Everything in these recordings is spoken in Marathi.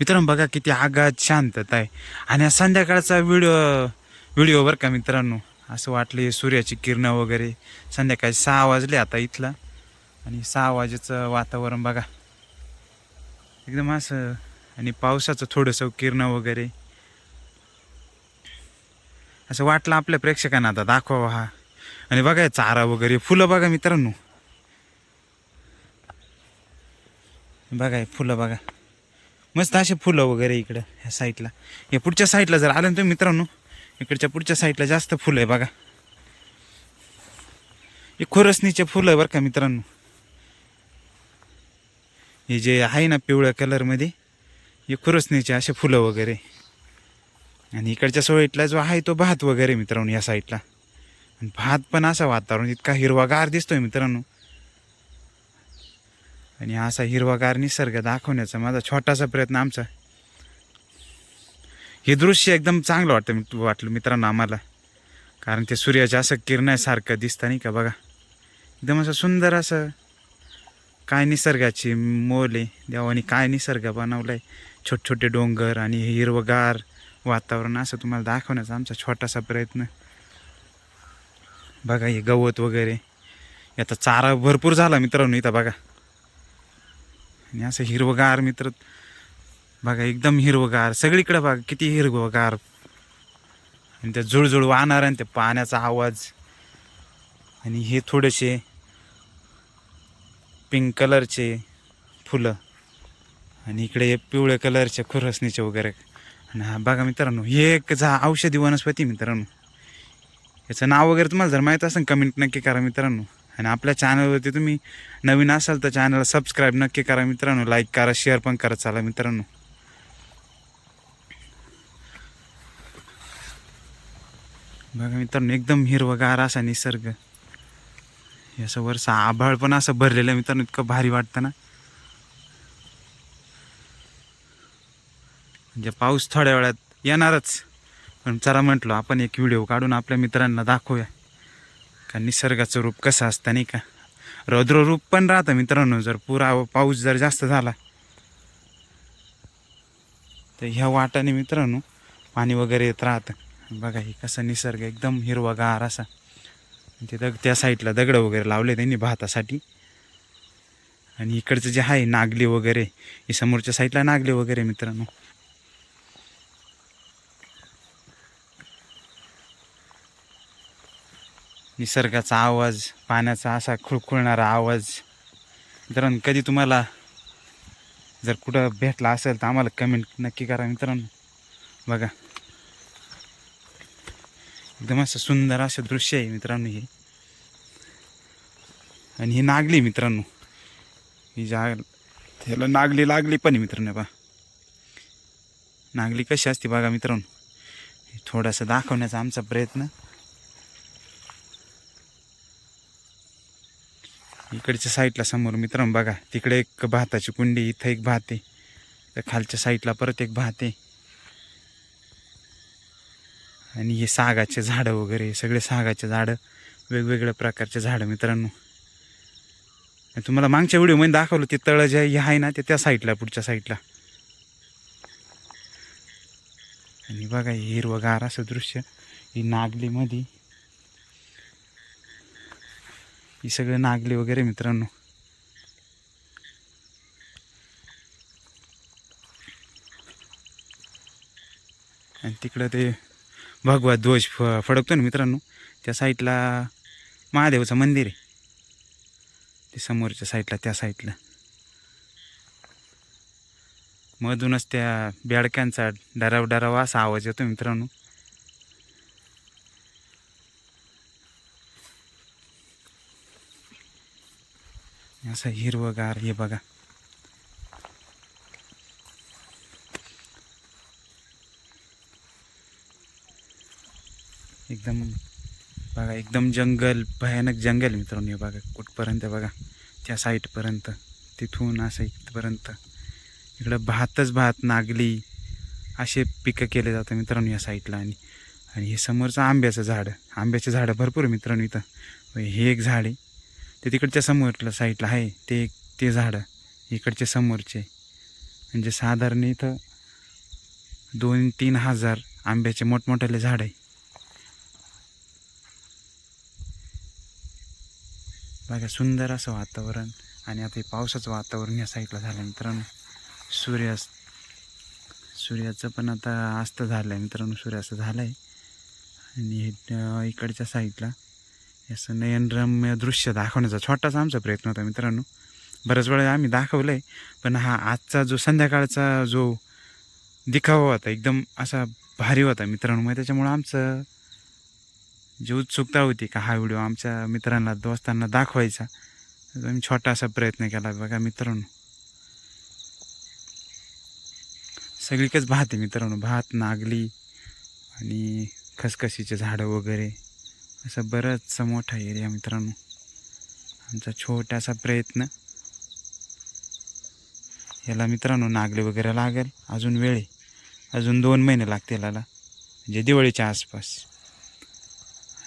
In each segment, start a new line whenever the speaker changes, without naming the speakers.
मित्रांनो बघा किती आगात शांतता आहे. आणि हा संध्याकाळचा व्हिडिओ व्हिडिओ बरं का मित्रांनो. असं वाटलं सूर्याची किरणं वगैरे. संध्याकाळी सहा वाजले आता इथला. आणि सहा वाजेचं वातावरण बघा. एकदम असं आणि पावसाचं थोडंसं किरणं वगैरे. असं वाटलं आपल्या प्रेक्षकांना आता दाखवावा हा. आणि बघा चारा वगैरे फुलं बघा मित्रांनो. बघा फुलं बघा. मस्त असे फुलं वगैरे इकडं ह्या साईडला. या पुढच्या साईडला जर आलं ना तुम्ही मित्रांनो इकडच्या पुढच्या साईडला जास्त फुलं आहे बघा. हे खोरसणीचे फुलं आहे बरं का मित्रांनो. हे जे आहे ना पिवळ्या कलरमध्ये हे खुरसणीचे असे फुलं वगैरे. आणि इकडच्या सोयीतला जो आहे तो भात वगैरे मित्रांनो या साईडला. आणि भात पण असं वातावरण इतका हिरवागार दिसतोय मित्रांनो. आणि असा हिरवागार निसर्ग दाखवण्याचा माझा छोटासा प्रयत्न आमचा. हे दृश्य एकदम चांगलं वाटतं वाटलं मित्रांनो आम्हाला. कारण ते सूर्याच्या असं किरण्यासारखं दिसतं नाही का बघा. एकदम असं सुंदर असं काय निसर्गाची मोल आहे देवानी काय निसर्ग बनवलाय. छोटे छोटे डोंगर आणि हे हिरवगार वातावरण असं तुम्हाला दाखवण्याचा आमचा छोटासा प्रयत्न. बघा हे गवत वगैरे. याचा चारा भरपूर झाला मित्रांनो इथं बघा. आणि असं हिरवगार मित्र. बघा एकदम हिरवगार. सगळीकडे बघा किती हिरवगार. आणि त्या जुळजुळ वाहणार आणि त्या पाण्याचा आवाज. आणि हे थोडेसे पिंक कलरचे फुलं. आणि इकडे हे पिवळ्या कलरचे खुरसणीचे वगैरे. आणि हा बघा मित्रांनो हे एक झा औषधी वनस्पती मित्रांनो. याचं नाव वगैरे तुम्हाला जर माहीत असेल कमेंट नक्की करा मित्रांनो. आणि आपल्या चॅनलवरती तुम्ही नवीन असाल तर चॅनलला सबस्क्राईब नक्की करा मित्रांनो. लाईक करा शेअर पण करा. चला मित्रांनो. बघा मित्रांनो एकदम हिरवगार असा निसर्ग. याचं असं आभाळ पण असं भरलेलं आहे मित्रांनो. इतकं भारी वाटतं ना. म्हणजे पाऊस थोड्या वेळात येणारच. पण चला म्हटलं आपण एक व्हिडिओ काढून आपल्या मित्रांना दाखवूया. का? निसर्गाचं रूप कसं असतं नाही का? रौद्र रूप पण राहतं मित्रांनो जर पुरा पाऊस जर जास्त झाला. तर ह्या वाटाने मित्रांनो पाणी वगैरे येत राहतं. बघा हे कसं निसर्ग एकदम हिरवागार असा. ते दग त्या साईडला दगडं वगैरे लावले त्यांनी भातासाठी. आणि इकडचं जे आहे नागली वगैरे हे समोरच्या साईडला नागली वगैरे मित्रांनो. निसर्गाचा आवाज पाण्याचा असा खुळखुळणारा आवाज. मित्रांनो कधी तुम्हाला जर कुठं भेटला असेल तर आम्हाला कमेंट नक्की करा मित्रांनो. बघा. एकदम असं सुंदर असं दृश्य आहे मित्रांनो हे. आणि ही नागली मित्रांनो. ही जा त्याला नागली लागली पण आहे मित्रांनो बा. नागली कशी असते बघा मित्रांनो. हे दाखवण्याचा आमचा प्रयत्न. इकडच्या साईडला समोर मित्रांनो बघा तिकडे एक भाताची कुंडी इथं एक भात आहे. तर खालच्या साईडला परत एक भात आहे. आणि हे सागाचे झाडं वगैरे सगळे सागाचे झाडं वेगवेगळ्या प्रकारचे झाडं मित्रांनो. तुम्हाला मागच्या व्हिडिओमध्ये दाखवलं ते तळं जे आहे ना ते त्या साईडला पुढच्या साईडला. आणि बघा हे हिरवगार असं दृश्य ही नागलीमध्ये ही सगळं नागली वगैरे मित्रांनो. आणि तिकडं ते भगवा ध्वज फ फडकतो ना मित्रांनो त्या साईडला महादेवाचं मंदिर आहे. ते समोरच्या साईडला त्या साईडला. मधूनच त्या बेडक्यांचा डराव डराव असा आवाज येतो मित्रांनो. असं हिरवगार हे बघा. एकदम बघा एकदम जंगल भयानक जंगल मित्रांनो हे बघा. कुठपर्यंत बघा? त्या साईडपर्यंत तिथून असं इथपर्यंत. इकडं भातच भात नागली असे पिकं केले जातं मित्रांनो या साईडला आणि आणि हे समोरचं आंब्याचं झाड. आंब्याचे झाडं भरपूर मित्रांनो इथं. हे एक झाड आहे. ते तिकडच्या समोरच्या साईडला आहे ते एक ते झाडं इकडचे समोरचे. म्हणजे साधारण इथं दोन तीन हजार आंब्याचे मोठमोठ्याले झाड आहे. बघा सुंदर असं वातावरण आणि आता हे पावसाचं वातावरण या साईडला झालं मित्रांनो. सूर्यास्त सूर्याचं पण आता अस्त झालं आहे मित्रांनो सूर्यास्त झालं आहे आणि हे, इकडच्या साईडला हे असं नयनरम्य दृश्य दाखवण्याचा छोटासा आमचा प्रयत्न होता मित्रांनो. बऱ्याच वेळा आम्ही दाखवलं आहे पण हा आजचा जो संध्याकाळचा जो दिखावा होता एकदम असा भारी होता मित्रांनो. मग त्याच्यामुळं आमचं जी उत्सुकता होती का हा व्हिडिओ आमच्या मित्रांना दोस्तांना दाखवायचा आम्ही छोटा असा प्रयत्न केला. बघा मित्रांनो. सगळीकच भात आहे मित्रांनो. भात नागली आणि खसखशीचे झाडं वगैरे. असं बराचसा मोठा एरिया मित्रांनो. आमचा छोटासा प्रयत्न. याला मित्रांनो नागले वगैरे लागेल. अजून वेळ आहे. अजून दोन महिने लागतील याला. म्हणजे दिवाळीच्या आसपास.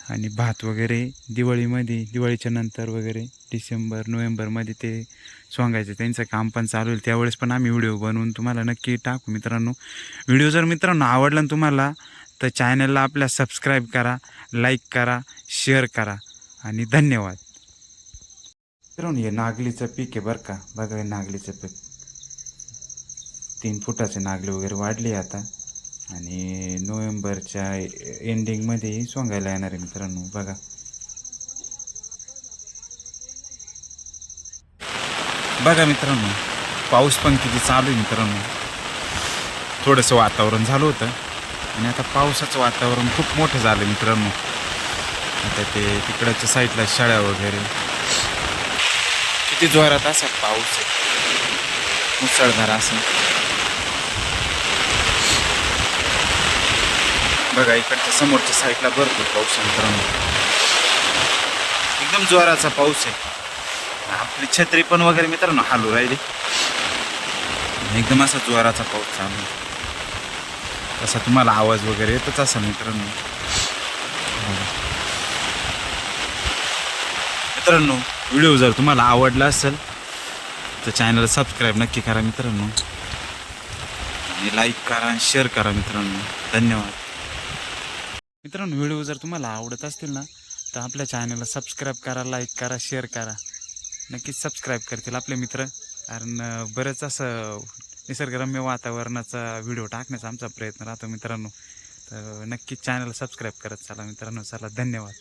आणि भात वगैरे दिवाळीमध्ये दिवाळीच्या नंतर वगैरे डिसेंबर नोव्हेंबरमध्ये ते सोंगायचं. त्यांचं काम पण चालू होईल. त्यावेळेस पण आम्ही व्हिडिओ बनवून तुम्हाला नक्की टाकू मित्रांनो. व्हिडिओ जर मित्रांनो आवडला ना तुम्हाला तर चॅनलला आपल्या सबस्क्राईब करा लाईक करा शेअर करा आणि धन्यवाद. मित्रांनो हे नागलीचं पीक आहे बरं का. बघा हे नागलीचं पीक. तीन फुटाचे नागले वगैरे वाढले आता. आणि नोव्हेंबरच्या एंडिंगमध्ये सोंगायला येणार आहे मित्रांनो बघा. बघा मित्रांनो पाऊस पण किती चालू आहे मित्रांनो. थोडंसं वातावरण झालं होतं. आणि आता पावसाचं वातावरण खूप मोठं झालं मित्रांनो. आता ते तिकडच्या साईडला शाळा वगैरे. किती जोरात असा पाऊस? आहे मुसळधार असं बघा इकडच्या समोरच्या साईडला भरपूर पाऊस आहे मित्रांनो. एकदम जोराचा पाऊस आहे. आपली छत्री पण वगैरे मित्रांनो हालू राहिली. एकदम असा जोराचा पाऊस चालू आहे. तसा तुम्हाला आवाज वगैरे येतच असा मित्रांनो. मित्रांनो व्हिडिओ जर तुम्हाला आवडला असेल तर चॅनलला सबस्क्राईब नक्की करा मित्रांनो. आणि लाईक करा आणि शेअर करा मित्रांनो. धन्यवाद. मित्रांनो व्हिडिओ जर तुम्हाला आवडत असतील ना तर आपल्या चॅनलला सबस्क्राईब करा लाईक करा शेअर करा. नक्कीच सबस्क्राईब करतील आपले मित्र. कारण बरंच असं निसर्गरम्य वातावरणाचा व्हिडिओ टाकण्याचा आमचा प्रयत्न राहतो मित्रांनो. तर नक्कीच चॅनल सबस्क्राईब करत चला मित्रांनो. चला धन्यवाद.